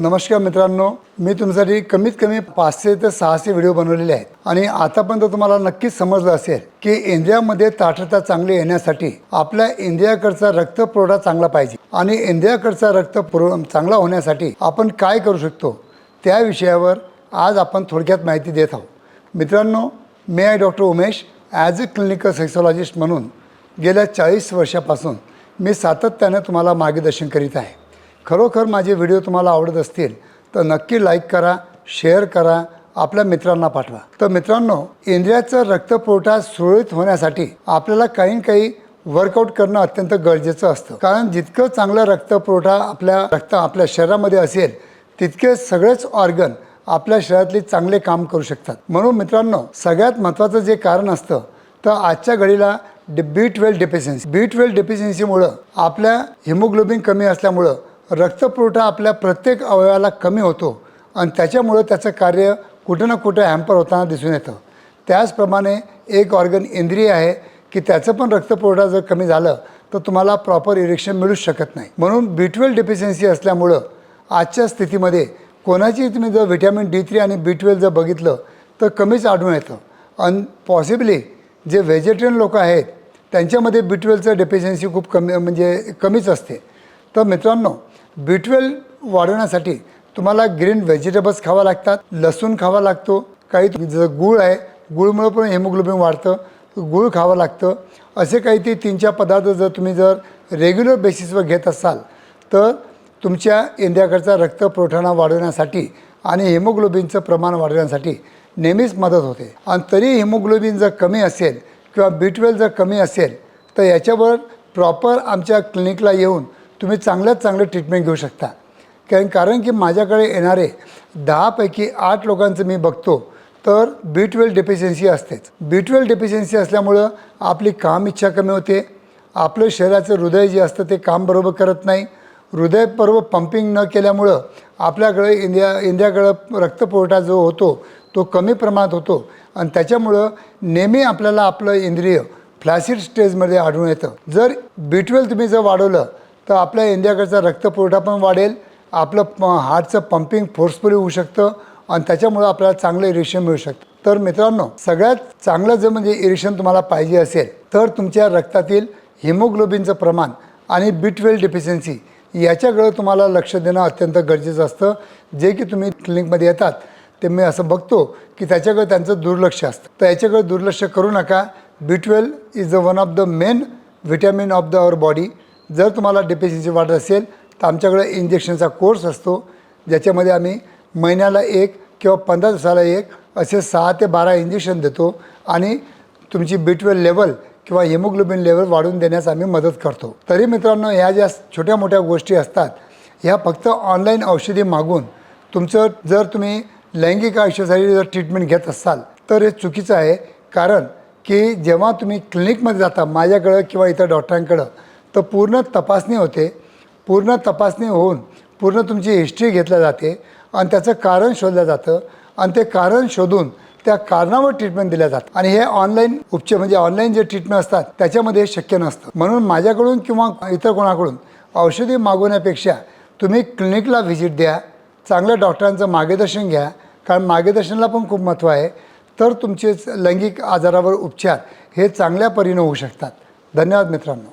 नमस्कार मित्रांनो मी तुमच्यासाठी कमीत कमी पाचशे ते सहाशे व्हिडिओ बनवलेले आहेत. आणि आतापर्यंत तुम्हाला नक्कीच समजलं असेल की इंडियामध्ये ताठरता चांगली येण्यासाठी आपल्या इंडियाकडचा रक्तपुरवठा चांगला पाहिजे. आणि इंडियाकडचा रक्त पुरव चांगला होण्यासाठी आपण काय करू शकतो त्या विषयावर आज आपण थोडक्यात माहिती देत आहोत. मित्रांनो मी आहे doctor Umesh as a clinical sexologist म्हणून गेल्या चाळीस वर्षापासून मी सातत्याने तुम्हाला मार्गदर्शन करीत आहे. खरोखर माझे व्हिडिओ तुम्हाला आवडत असतील तर नक्की लाईक करा शेअर करा आपल्या मित्रांना पाठवा. तर मित्रांनो इंद्रियाचा रक्तपुरवठा सुरळीत होण्यासाठी आपल्याला काही काही वर्कआउट करणं अत्यंत गरजेचं असतं. कारण जितकं चांगलं रक्तपुरवठा आपल्या रक्त आपल्या शरीरामध्ये असेल तितके सगळेच ऑर्गन आपल्या शरीरातले चांगले काम करू शकतात. म्हणून मित्रांनो सगळ्यात महत्त्वाचं जे कारण असतं तर आजच्या घडीला B twelve deficiency B twelve डेफिशियन्सीमुळं आपल्या हिमोग्लोबिन कमी असल्यामुळं रक्तपुरवठा आपल्या प्रत्येक अवयवाला कमी होतो आणि त्याच्यामुळं त्याचं कार्य कुठं ना कुठं हॅम्पर होताना दिसून येतं. त्याचप्रमाणे एक ऑर्गन इंद्रिय आहे की त्याचं पण रक्तपुरवठा जर कमी झालं तर तुम्हाला प्रॉपर इरेक्शन मिळूच शकत नाही. म्हणून बी ट्वेल्व डेफिशियन्सी असल्यामुळं आजच्या स्थितीमध्ये कोणाची तुम्ही जर व्हिटॅमिन डी थ्री आणि बी ट्वेल्व जर बघितलं तर कमीच आढळून येतं. आणि पॉसिबली जे व्हेजिटेरियन लोक आहेत त्यांच्यामध्ये बी ट्वेल्वचं डेफिशियन्सी खूप कमी म्हणजे कमीच असते. तर मित्रांनो बी वाढवण्यासाठी तुम्हाला ग्रीन व्हेजिटेबल्स खावा लागतात लसूण खावा लागतो काही जर गूळ आहे गुळमुळं पण हेमोग्लोबिन वाढतं गूळ खावं लागतं. असे काही ते तीन चार पदार्थ जर तुम्ही जर रेग्युलर बेसिसवर घेत असाल तर तुमच्या इंडियाकडचा रक्तपुरवठा वाढवण्यासाठी आणि हिमोग्लोबिनचं प्रमाण वाढवण्यासाठी नेहमीच मदत होते. आणि तरी हिमोग्लोबिन जर कमी असेल किंवा बी जर कमी असेल तर याच्यावर प्रॉपर आमच्या क्लिनिकला येऊन तुम्ही चांगल्यात चांगलं ट्रीटमेंट घेऊ शकता. कारण कारण की माझ्याकडे येणारे दहापैकी आठ लोकांचं मी बघतो तर बी ट्वेल्व डेफिशियन्सी असतेच. बी ट्वेल्व डेफिशियन्सी असल्यामुळं आपली काम इच्छा कमी होते. आपलं शरीराचं हृदय जे असतं ते काम बरोबर करत नाही. हृदय बरोबर पंपिंग न केल्यामुळं आपल्याकडे इंडिया इंडियाकडं रक्तपुरवठा जो होतो तो कमी प्रमाणात होतो. आणि त्याच्यामुळं नेहमी आपल्याला आपलं इंद्रिय फ्लॅसिड स्टेजमध्ये आढळून येतं. जर बी ट्वेल्व तुम्ही जर वाढवलं तर आपल्या इंडियाकडचा रक्तपुरवठा पण वाढेल. आपलं प हार्टचं पंपिंग फोर्सफुली होऊ शकतं आणि त्याच्यामुळं आपल्याला चांगलं इरेक्शन मिळू शकतं. तर मित्रांनो सगळ्यात चांगलं जर म्हणजे इरेक्शन तुम्हाला पाहिजे असेल तर तुमच्या रक्तातील हिमोग्लोबिनचं प्रमाण आणि बी ट्वेल्व डिफिशियन्सी याच्याकडे तुम्हाला लक्ष देणं अत्यंत गरजेचं असतं. जे की तुम्ही क्लिनिकमध्ये येतात ते मी असं बघतो की त्याच्याकडे त्यांचं दुर्लक्ष असतं. तर याच्याकडे दुर्लक्ष करू नका. B twelve is the one of the main vitamin of the our body जर तुम्हाला डेफिशियन्सी वाटत असेल तर आमच्याकडे इंजेक्शनचा कोर्स असतो. ज्याच्यामध्ये आम्ही महिन्याला एक किंवा पंधरा दिवसाला एक असे सहा ते बारा इंजेक्शन देतो आणि तुमची बी लेवल किंवा हिमोग्लोबिन लेवल वाढवून देण्यास आम्ही मदत करतो. तरी मित्रांनो ह्या ज्या छोट्या मोठ्या गोष्टी असतात ह्या फक्त ऑनलाईन औषधी मागून तुमचं जर तुम्ही लैंगिक आयुष्यासाठी जर ट्रीटमेंट घेत असाल तर हे चुकीचं आहे. कारण की जेव्हा तुम्ही क्लिनिकमध्ये जाता माझ्याकडं किंवा इतर डॉक्टरांकडं तर पूर्ण तपासणी होते. पूर्ण तपासणी होऊन पूर्ण तुमची हिस्ट्री घेतल्या जाते आणि त्याचं कारण शोधलं जातं आणि ते कारण शोधून त्या कारणावर ट्रीटमेंट दिल्या जातात. आणि हे ऑनलाईन उपचार म्हणजे ऑनलाईन जे ट्रीटमेंट असतात त्याच्यामध्ये शक्य नसतं. म्हणून माझ्याकडून किंवा इतर कोणाकडून औषधी मागवण्यापेक्षा तुम्ही क्लिनिकला व्हिजिट द्या चांगल्या डॉक्टरांचं मार्गदर्शन घ्या कारण मार्गदर्शनाला पण खूप महत्त्व आहे. तर तुमचे लैंगिक आजारावर उपचार हे चांगल्या परीने होऊ शकतात. धन्यवाद मित्रांनो.